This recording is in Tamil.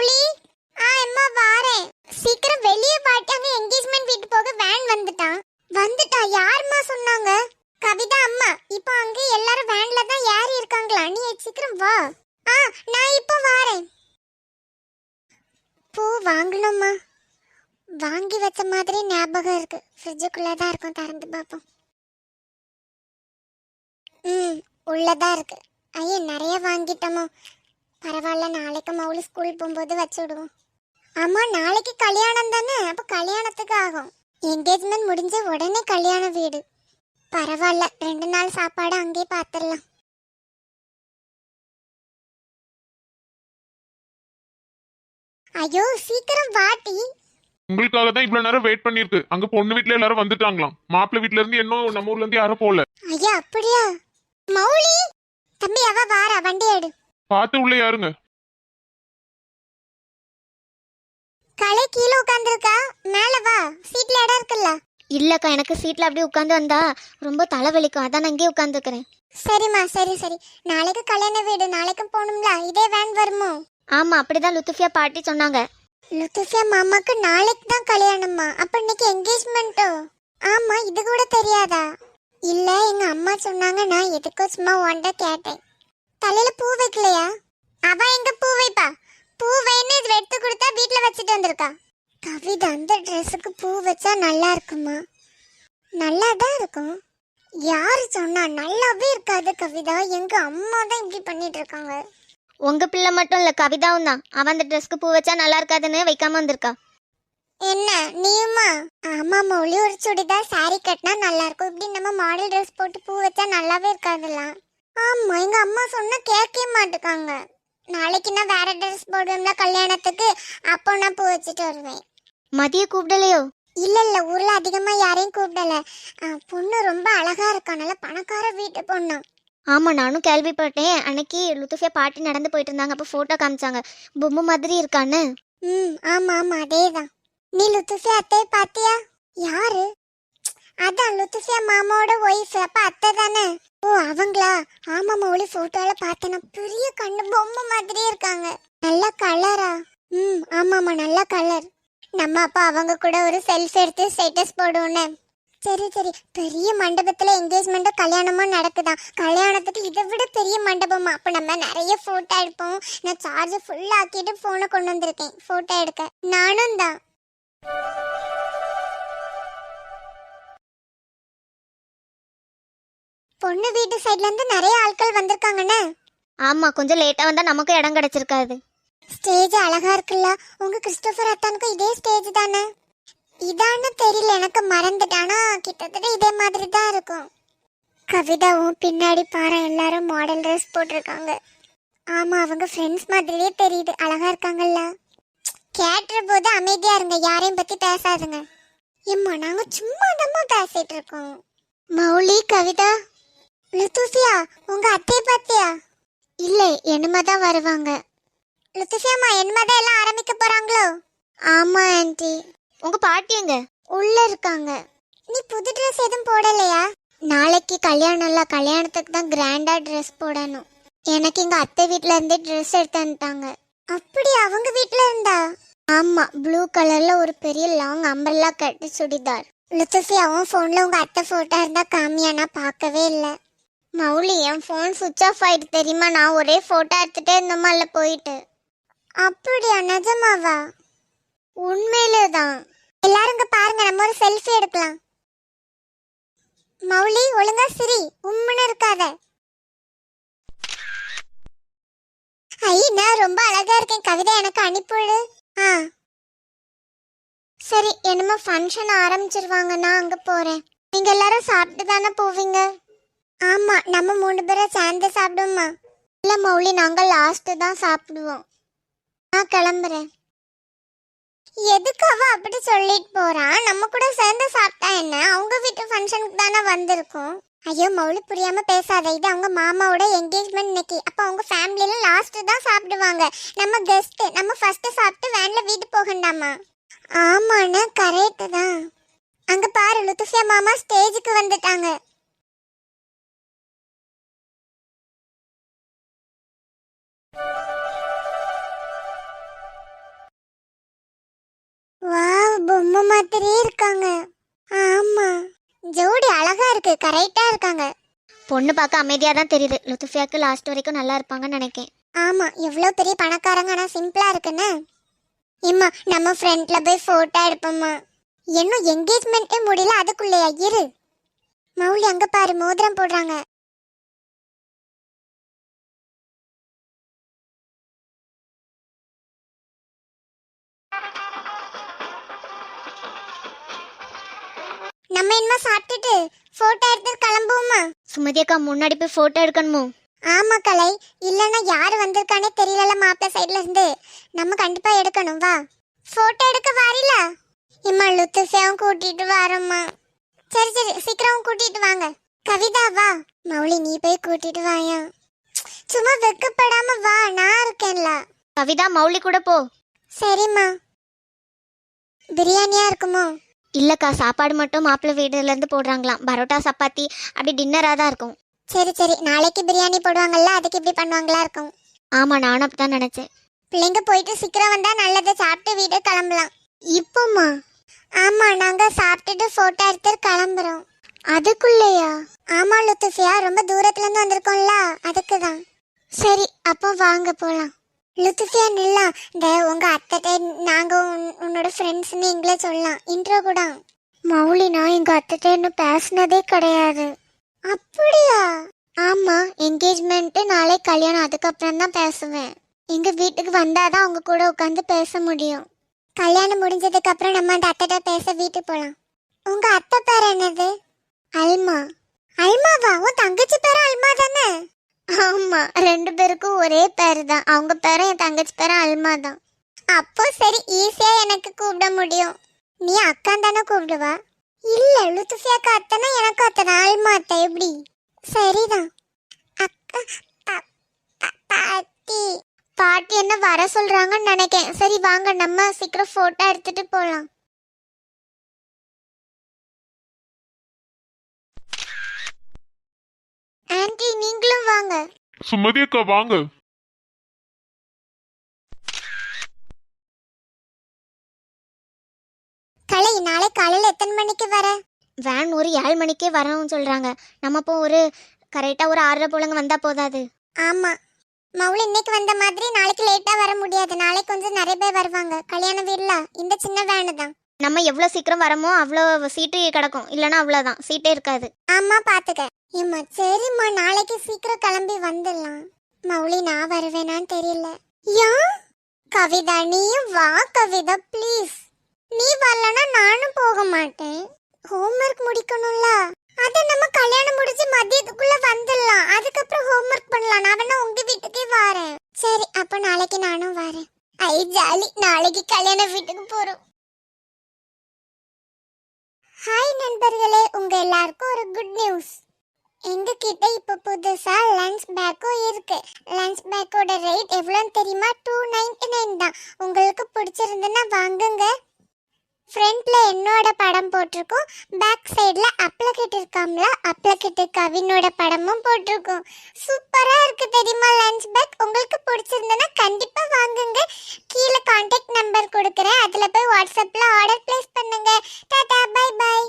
மௌலி ஆ அம்மா வாரேன். சீக்கிரம் வெளியே பாட்டாங்க என்கேஜ்மெண்ட் வீட்டு போக வேன் வந்துட்டான். வந்துட்டா? யாரும்மா சொன்னாங்க? கவிதா அம்மா இப்போ அங்க எல்லாரும் வேன்ல தான் ஏறி இருக்காங்களா? நீ சீக்கிரம் வா. ஆ நான் இப்போ வாரேன். பூ வாங்கணுமா வாங்கி வச்ச மாதிரி ஞாபகம் இருக்கு. ஃப்ரிட்ஜுக்குள்ளே தான் இருக்கும். திறந்து பார்ப்போம். ம் உள்ளதா இருக்கு. ஐயோ நிறைய வாங்கிட்டோமோ. பரவாயில்ல நாளைக்கு மவுளி ஸ்கூல் போகும்போது வச்சு விடுவோம் ஆமா நாளைக்கு கல்யாணம் தானே? அப்ப கல்யாணத்துக்கு ஆகும். என்கேஜ்மெண்ட் முடிஞ்ச உடனே கல்யாண வீடு. பரவாயில்ல ரெண்டு நாள் சாப்பாடு அங்கேயே பார்த்துடலாம் ஐயோ சீக்கிரம் வாட்டி உங்களுக்காக தான் இவ்வளவு நேரம் வெயிட் பண்ணிருக்கு அங்க பொண்ணு வீட்ல எல்லாரும் வந்துட்டாங்களாம். மாப்பிள்ளை வீட்ல இருந்து இன்னும் நம்ம ஊர்ல இருந்து யாரும் போல ஐயா அப்படியா? மௌலி தம்பி அவ வாரா வண்டி எடு. பார்த்து உள்ள யாருங்க? கலை கீழே உட்காந்துருக்கா மேல வா. சீட்ல இடம் இருக்குல்ல. இல்லக்கா எனக்கு சீட்ல அப்படியே உட்காந்து வந்தா ரொம்ப தலைவலிக்கும். அதான் நான் இங்கேயே உட்காந்துக்கிறேன் சரிம்மா சரி சரி. நாளைக்கு கல்யாண வீடு நாளைக்கும் போகணும்ல. இதே வேன் வருமோ? ஆமா அப்படிதான் லுத்துஃபியா பாட்டி சொன்னாங்க. லுத்துஃபியா மாமாக்கு நாளைக்கு தான் கல்யாணமா அப்ப இன்னைக்கு என்கேஜ்மெண்ட்டோ ஆமா இது கூட தெரியாதா? இல்ல எங்க அம்மா சொன்னாங்க நான் எதுக்கோ சும்மா ஒண்ட கேட்டேன். தலையில பூ வைக்கலையா? அவ எங்க பூ வைப்பா? பூ வைன்னு இது எடுத்து கொடுத்தா வீட்ல வச்சுட்டு வந்திருக்கா. கவிதா அந்த ட்ரெஸ்ஸுக்கு பூ வச்சா நல்லா இருக்குமா? நல்லா தான் இருக்கும்? யாரு சொன்னா நல்லாவே இருக்காது கவிதா. எங்க அம்மா தான் இப்படி பண்ணிட்டு இருக்காங்க. உங்க பிள்ளை மட்டும் இல்ல கவிதாவும் தான். அவன் அந்த ட்ரெஸ்க்கு பூ வச்சா நல்லா இருக்காதுன்னு வைக்காம வந்திருக்கா. என்ன நீயுமா? ஆமா மௌலி ஒரு சுடிதார் saree கட்டினா நல்லா இருக்கும். இப்படி நம்ம மாடல் ட்ரெஸ் போட்டு பூ வச்சா நல்லாவே இருக்காதுல்ல ஆமா எங்க அம்மா சொன்னா கேட்கவே மாட்டுக்காங்க. நாளைக்கு நான் வேற ட்ரெஸ் போடுவேன்ல கல்யாணத்துக்கு அப்போ நான் பூ வச்சுட்டு வருவேன். மதிய கூப்பிடலையோ? இல்ல இல்ல ஊர்ல அதிகமா யாரையும் கூப்பிடல. ஆ, பொண்ணு ரொம்ப அழகா இருக்கா நல்ல பணக்கார வீட்டு பொண்ணு. ஆமா நானும் கேள்விப்பட்டேன். அன்னைக்கு லுத்துஃபியா பாட்டி நடந்து போயிட்டு இருந்தாங்க அப்போ போட்டோ காமிச்சாங்க. பொம்மை மாதிரி இருக்கான்னு. ம் ஆமா ஆமா அதேதான். நீ லுத்துஃபியா அத்தையை பாத்தியா? யாரு? அதான் லுத்துஃபியா மாமாவோட ஒய்ஃப் அப்ப அத்தை தானே ஓ அவங்களா? ஆமா மௌலி போட்டோல பார்த்தேன் பெரிய கண்ணு பொம்மை மாதிரியே இருக்காங்க. நல்ல கலரா ம் ஆமாம்மா நல்ல கலர் நம்ம அப்பா அவங்க கூட ஒரு செல்ஃபி எடுத்து ஸ்டேட்டஸ் போடுவோன்னு சரி சரி. பெரிய மண்டபத்துல என்கேஜ்மெண்ட்டும் கல்யாணமும் நடக்குதா? கல்யாணத்துக்கு இதை விட பெரிய மண்டபமா? அப்ப நம்ம நிறைய போட்டோ எடுப்போம். நான் சார்ஜ் ஃபுல் ஆக்கிட்டு போனை கொண்டு வந்திருக்கேன் போட்டோ எடுக்க. நானும் தான். பொண்ணு வீட்டு சைடுல இருந்து நிறைய ஆட்கள் வந்திருக்காங்கண்ணே. ஆமா கொஞ்சம் லேட்டா வந்தா நமக்கும் இடம் கிடைச்சிருக்காது. ஸ்டேஜ் அழகா இருக்குல்ல. உங்க கிறிஸ்டோபர் அத்தானுக்கும் இதே ஸ்டேஜ் தானே? இதான்னு தெரியல எனக்கு மறந்துட்டானா. கிட்டத்தட்ட இதே மாதிரி தான் இருக்கும். கவிதாவும் பின்னாடி பாரு எல்லாரும் மாடல் ட்ரெஸ் போட்டிருக்காங்க. ஆமா அவங்க ஃப்ரெண்ட்ஸ் மாதிரியே தெரியுது. அழகா இருக்காங்கல்ல. கேட்டுற போது அமைதியா இருங்க. யாரையும் பத்தி பேசாதுங்க. எம்மா நாங்க சும்மா தான் பேசிட்டு இருக்கோம். மௌலி கவிதா லுத்துசியா உங்க அத்தையை பாத்தியா? இல்ல என்னமா தான் வருவாங்க. லுத்துசியாமா என்னதான் எல்லாம் ஆரம்பிக்க போறாங்களோ? ஆமா ஆன்ட்டி உங்க பாட்டி எங்க? உள்ள இருக்காங்க. நீ புது ட்ரெஸ் எதுவும் போடலையா? நாளைக்கு கல்யாணம்ல கல்யாணத்துக்கு தான் கிராண்டா ட்ரெஸ் போடணும். எனக்கு எங்க அத்தை வீட்ல இருந்தே ட்ரெஸ் எடுத்து வந்துட்டாங்க அப்படி அவங்க வீட்ல இருந்தா? ஆமா ப்ளூ கலர்ல ஒரு பெரிய லாங் அம்பர்லா கட்டு சுடிதார். லுத்துசியாவும் போன்ல உங்க அத்தை போட்டோ இருந்தா காமியா? நான் பார்க்கவே இல்லை. மௌலி என் ஃபோன் சுவிட்ச் ஆஃப் ஆயிட்டு தெரியுமா? நான் ஒரே ஃபோட்டோ எடுத்துகிட்டே இருந்தோமா இல்லை போயிட்டு. அப்படியா நிஜமாவா? உண்மையிலே தான் எல்லாரும் இங்கே பாருங்க நம்ம ஒரு செல்ஃபி எடுக்கலாம். மௌலி ஒழுங்கா சிரி. உம்முன்னு இருக்காத. ஐ நான் ரொம்ப அழகா இருக்கேன். கவிதை எனக்கு அனுப்பிவிடு. ஆ. சரி என்னமோ ஃபங்க்ஷன் ஆரம்பிச்சிருவாங்க. நான் அங்கே போகிறேன் நீங்கள் எல்லாரும் சாப்பிட்டு தானே போவீங்க? ஆமா நம்ம மூணு பேரும் சேர்ந்து சாப்பிடுவோமா இல்ல மௌலி நாங்க லாஸ்ட் தான் சாப்பிடுவோம். நான் கிளம்புறேன். எதுக்கு அவ அப்படி சொல்லிட்டு போறான் நம்ம கூட சேர்ந்து சாப்பிட்டா என்ன? அவங்க வீட்டு ஃபங்க்ஷனுக்கு தானே வந்திருக்கோம். ஐயோ மௌலி புரியாம பேசாத. இது அவங்க மாமாவோட என்கேஜ்மெண்ட் இன்னைக்கு. அப்ப அவங்க ஃபேமிலியில லாஸ்ட் தான் சாப்பிடுவாங்க. நம்ம கெஸ்ட் நம்ம ஃபர்ஸ்ட் சாப்பிட்டு வேன்ல வீட்டு போகண்டாமா ஆமாண்ணா கரெக்ட் தான். அங்க பாரு லுத்துஃபியா மாமா ஸ்டேஜுக்கு வந்துட்டாங்க. மாதிரியே இருக்காங்க. ஆமா. ஜோடி அழகா இருக்கு. கரெக்டா இருக்காங்க. பொண்ணு பார்க்க அமைதியாக தான் தெரியுது. லுத்துஃபியாக்கு லாஸ்ட் வரைக்கும் நல்லா இருப்பாங்கன்னு நினைக்கேன். ஆமா. எவ்வளவு பெரிய பணக்காரங்க ஆனா சிம்பிளா இருக்குன்னு. இம்மா நம்ம ஃப்ரண்ட்ல போய் போட்டோ எடுப்போம்மா. இன்னும் என்கேஜ்மெண்ட்டே முடியல அதுக்குள்ளேயா? இரு. மௌலி அங்க பாரு மோதிரம் போடுறாங்க. என்ன சாப்பிட்டுட்டு? போட்டோ எடுத்து கிளம்புவோமா? சுமதி அக்கா முன்னாடி போய் ஃபோட்டோ எடுக்கணுமோ? ஆமா கலை. இல்லனா யார் வந்திருக்கானே தெரியல மாப்பிள்ள சைடுல இருந்து. நம்ம கண்டிப்பா எடுக்கணும். வா. போட்டோ எடுக்க வாரில? இம்மா லுத்துஃபியாவும் கூட்டிட்டு வாரம்மா. சரி சரி. சீக்கிரம் கூட்டிட்டு வாங்க. கவிதா வா. மௌலி நீ போய் கூட்டிட்டு வாயா. சும்மா வெக்கப்படாம வா. நான் இருக்கேன்ல. கவிதா மௌலி கூட போ. சரிம்மா. பிரியாணியா இருக்குமோ? இல்லக்கா சாப்பாடு மட்டும் மாப்பிள்ளை வீடுல இருந்து போடுறாங்களாம். பரோட்டா சப்பாத்தி அப்படி டின்னராக தான் இருக்கும். சரி சரி. நாளைக்கு பிரியாணி போடுவாங்கல்ல அதுக்கு இப்படி பண்ணுவாங்களா இருக்கும். ஆமா நானும் அப்படிதான் நினைச்சேன். பிள்ளைங்க போயிட்டு சீக்கிரம் வந்தா நல்லதை. சாப்பிட்டு வீடு கிளம்பலாம். இப்போமா ஆமா நாங்க சாப்பிட்டுட்டு போட்டோ எடுத்து கிளம்புறோம். அதுக்குள்ளேயா? ஆமா லுத்துஃபியா. ரொம்ப தூரத்துல இருந்து வந்திருக்கோம்ல அதுக்கு தான் சரி அப்போ வாங்க போலாம். லுத்துஃபியா நில்லா. இந்த உங்க அத்தை நாங்க உன்- உன்னோட ஃப்ரெண்ட்ஸ்னு எங்களை சொல்லலாம். இன்ட்ரோ கூட மௌலி நான் எங்க அத்தை இன்னும் பேசினதே கிடையாது. அப்படியா? ஆமா என்கேஜ்மெண்ட் நாளை கல்யாணம். அதுக்கப்புறம் தான் பேசுவேன். எங்க வீட்டுக்கு வந்தாதான் அவங்க கூட உட்காந்து பேச முடியும். கல்யாணம் முடிஞ்சதுக்கு அப்புறம் நம்ம அந்த அத்தைட்ட பேச வீட்டுக்கு போலாம். உங்க அத்தை பேர் என்னது? அல்மா. அல்மாவா? உன் தங்க பேரும் அல்மா தானே ஆமா ரெண்டு பேருக்கும் ஒரே பேர் தான். அவங்க பேரும் என் தங்கச்சி பேரும் அல்மா தான். அப்போ சரி ஈஸியா எனக்கு கூப்பிட முடியும். நீ அக்கா தானே கூப்பிடுவா? இல்ல லுத்துஃபியாக்கு அத்தைனா எனக்கு அத்தனை அல்மா அத்தை எப்படி? சரிதான். அக்கா பாட்டி. பாட்டி என்ன வர சொல்றாங்கன்னு நினைக்கேன். சரி வாங்க நம்ம சீக்கிரம் போட்டோ எடுத்துட்டு போலாம். ஆன்ட்டி நீங்களும் வாங்க. சுமதி அக்கா வாங்க. கலை நாளை காலையில எத்தனை மணிக்கு வர? வேன் ஒரு ஏழு மணிக்கே வரணும்னு சொல்றாங்க. நம்ம அப்போ ஒரு கரெக்டா ஒரு ஆறரை போலங்க வந்தா போதாது. ஆமா. மவுளி இன்னைக்கு வந்த மாதிரி நாளைக்கு லேட்டா வர முடியாது. நாளைக்கு கொஞ்சம் நிறைய பேர் வருவாங்க. கல்யாண வீடுல? இந்த சின்ன வேனு தான். நம்ம எவ்வளோ சீக்கிரம் வரமோ அவ்வளோ சீட்டு கிடக்கும். இல்லைன்னா அவ்வளோதான் சீட்டே இருக்காது. ஆமா பாத்துக்க. ஏம்மா சரிம்மா நாளைக்கு சீக்கிரம் கிளம்பி வந்துடலாம். மௌலி நான் வருவேனான்னு தெரியல. யா? கவிதா நீயும் வா கவிதா ப்ளீஸ் நீ வரலனா நானும் போக மாட்டேன். ஹோம்ஒர்க் முடிக்கணும்ல? அத நம்ம கல்யாணம் முடிச்சு மதியத்துக்குள்ள வந்துடலாம். அதுக்கப்புறம் ஹோம்ஒர்க் பண்ணலாம். நான் வேணா உங்க வீட்டுக்கே வரேன். சரி அப்ப நாளைக்கு நானும் வரேன். ஐ ஜாலி. நாளைக்கு கல்யாண வீட்டுக்கு போறோம். நண்பர்களே உங்க எல்லாருக்கும் ஒரு குட் நியூஸ் எங்ககிட்ட இப்போ புதுசாக புதுசா லஞ்ச் பேக்கும் இருக்கு. லஞ்ச் பேக்கோட ரேட் எவ்வளோன்னு தெரியுமா? டூ நைன்டி நைன் தான். உங்களுக்கு பிடிச்சிருந்துன்னா வாங்குங்க. ஃப்ரண்ட்ல என்னோட படம் போட்டிருக்கோம். பேக் சைடில் அப்ளகிட் இருக்காம்ல அப்ளகிட் கவினோட படமும் போட்டிருக்கோம். சூப்பராக இருக்கு தெரியுமா லஞ்ச் பேக் உங்களுக்கு பிடிச்சிருந்ததுன்னா கண்டிப்பாக வாங்குங்க. கீழே கான்டாக்ட் நம்பர் கொடுக்குறேன். அதில் போய் வாட்ஸ்அப்பில் ஆர்டர் பிளேஸ் பண்ணுங்க. Tata bye by